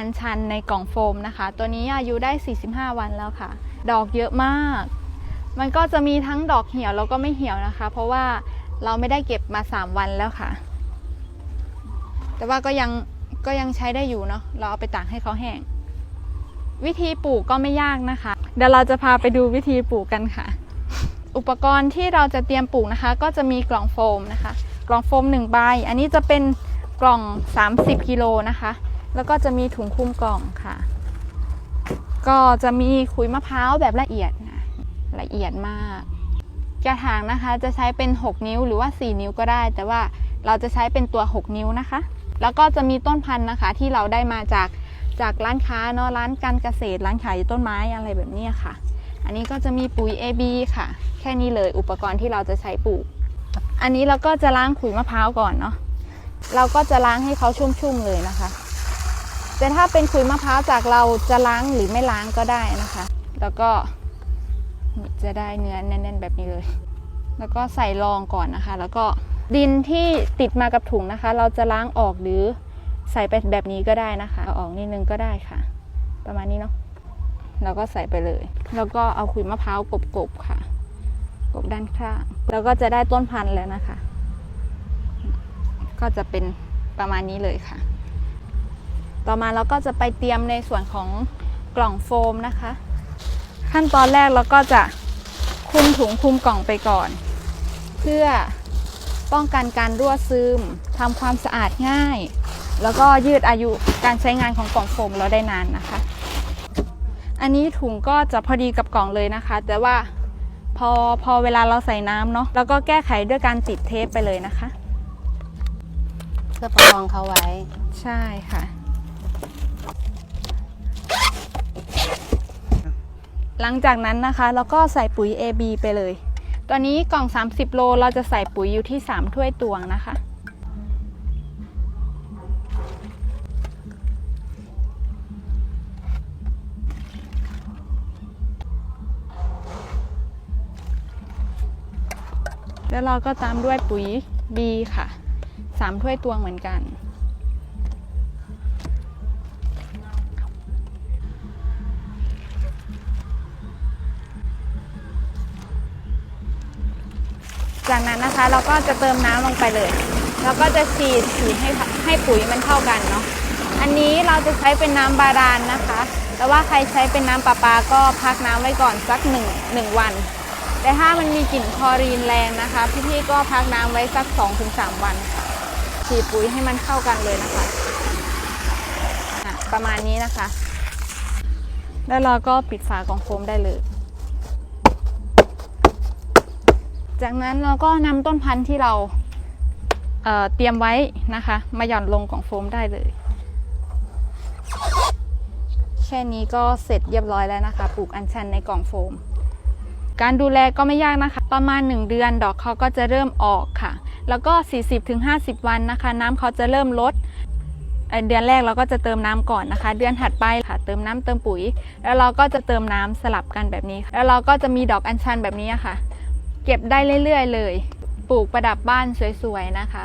อัญชันในกล่องโฟมนะคะ ตัวนี้อายุได้ 45 วันแล้วค่ะ ดอกเยอะมาก มันก็จะมีทั้งดอกเหี่ยวแล้วก็ไม่เหี่ยวนะคะ เพราะว่าเราไม่ได้เก็บมา 3 วันแล้วค่ะ แต่ว่าก็ยังก็ยังใช้ได้อยู่เนาะเราเอาไปตากให้เขาแห้ง วิธีปลูกก็ไม่ยากนะคะ เดี๋ยวเราจะพาไปดูวิธีปลูกกันค่ะ อุปกรณ์ที่เราจะเตรียมปลูกนะคะ ก็จะมีกล่องโฟมนะคะ กล่องโฟม1ใบอันนี้จะเป็นกล่อง 30กิโลนะคะ แล้วก็จะมีถุงคลุมกล่องค่ะ ก็จะมีขุยมะพร้าวแบบละเอียดนะละเอียดมาก กระถางนะคะจะใช้เป็น 6 นิ้วหรือว่า 4 นิ้วก็ได้ แต่ว่าเราจะใช้เป็นตัว 6 นิ้วนะคะ แล้วก็จะมีต้นพันธุ์นะคะ ที่เราได้มาจากจากร้านค้าเนาะร้านการเกษตรร้านขายต้นไม้อะไรแบบนี้ค่ะ อันนี้ก็จะมีปุ๋ย AB ค่ะ แค่นี้เลยอุปกรณ์ที่เราจะใช้ปลูก อันนี้เราก็จะล้างขุยมะพร้าวก่อนเนาะเราก็จะล้างให้เขาชุ่มๆเลยนะคะ แต่ถ้าเป็นขุยมะพร้าวจากเราจะล้างหรือไม่ล้างก็ได้นะคะ แล้วก็จะได้เนื้อแน่น ๆ แบบนี้เลย แล้วก็ใส่รองก่อนนะคะ แล้วก็ดินที่ติดมากับถุงนะคะ เราจะล้างออกหรือใส่ไปแบบนี้ก็ได้นะคะเอาออกนิดนึงก็ได้ค่ะ ประมาณนี้เนาะแล้วก็ใส่ไปเลย แล้วก็เอาขุยมะพร้าวกบๆค่ะ กบด้านข้างแล้วก็จะได้ต้นพันธุ์แล้วนะคะ ก็จะเป็นประมาณนี้เลยค่ะ ต่อมาเราก็จะไปเตรียมในส่วนของกล่องโฟมนะคะ ขั้นตอนแรกเราก็จะคลุมถุงคลุมกล่องไปก่อน เพื่อป้องกันการรั่วซึมทำความสะอาดง่าย แล้วก็ยืดอายุการใช้งานของกล่องโฟมเราได้นานนะคะ อันนี้ถุงก็จะพอดีกับกล่องเลยนะคะ แต่ว่าพอพอเวลาเราใส่น้ำเนาะแล้วก็แก้ไขด้วยการติดเทปไปเลยนะคะ เพื่อประคองเขาไว้ ใช่ค่ะ หลังจากนั้นนะคะเราก็ใส่ปุ๋ย AB ไปเลย ตัวนี้กล่อง 30 โลเราจะใส่ปุ๋ยอยู่ที่ 3 ถ้วยตวงนะคะ แล้วเราก็ตามด้วยปุ๋ย B ค่ะ 3 ถ้วยตวงเหมือนกัน จากนั้นนะคะเราก็จะเติมน้ำลงไปเลย แล้วก็จะฉีดฉีดให้ให้ปุ๋ยมันเข้ากันเนาะ อันนี้เราจะใช้เป็นน้ำบาดาลนนะคะ แต่ว่าใครใช้เป็นน้ำประปาก็พักน้ำไว้ก่อนสักหนึ่งหนึ่งวัน แต่ถ้ามันมีกลิ่นคอรีนแรงนะคะ พี่ๆก็พักน้ำไว้สัก 2-3 วันฉีดปุ๋ยให้มันเข้ากันเลยนะคะอะประมาณนี้นะคะ แล้วเราก็ปิดฝากล่องโฟมได้เลย จากนั้นเราก็นำต้นพันธุ์ที่เราเเตรียมไว้นะคะ มาหย่อนลงกล่องโฟมได้เลย แค่นี้ก็เสร็จเรียบร้อยแล้วนะคะ ปลูกอัญชันในกล่องโฟม การดูแลก็ไม่ยากนะคะ ประมาณ 1 เดือนดอกเขาก็จะเริ่มออกค่ะ แล้วก็ 40-50 วันนะคะ น้ำเขาจะเริ่มลดเอ่อเดือนแรกเราก็จะเติมน้ำก่อนนะคะ เดือนถัดไปค่ะ เติมน้ำเติมปุ๋ย แล้วเราก็จะเติมน้ำสลับกันแบบนี้ แล้วเราก็จะมีดอกอัญชันแบบนี้ค่ะ เก็บได้เรื่อยๆเลย ปลูกประดับบ้านสวยๆนะคะ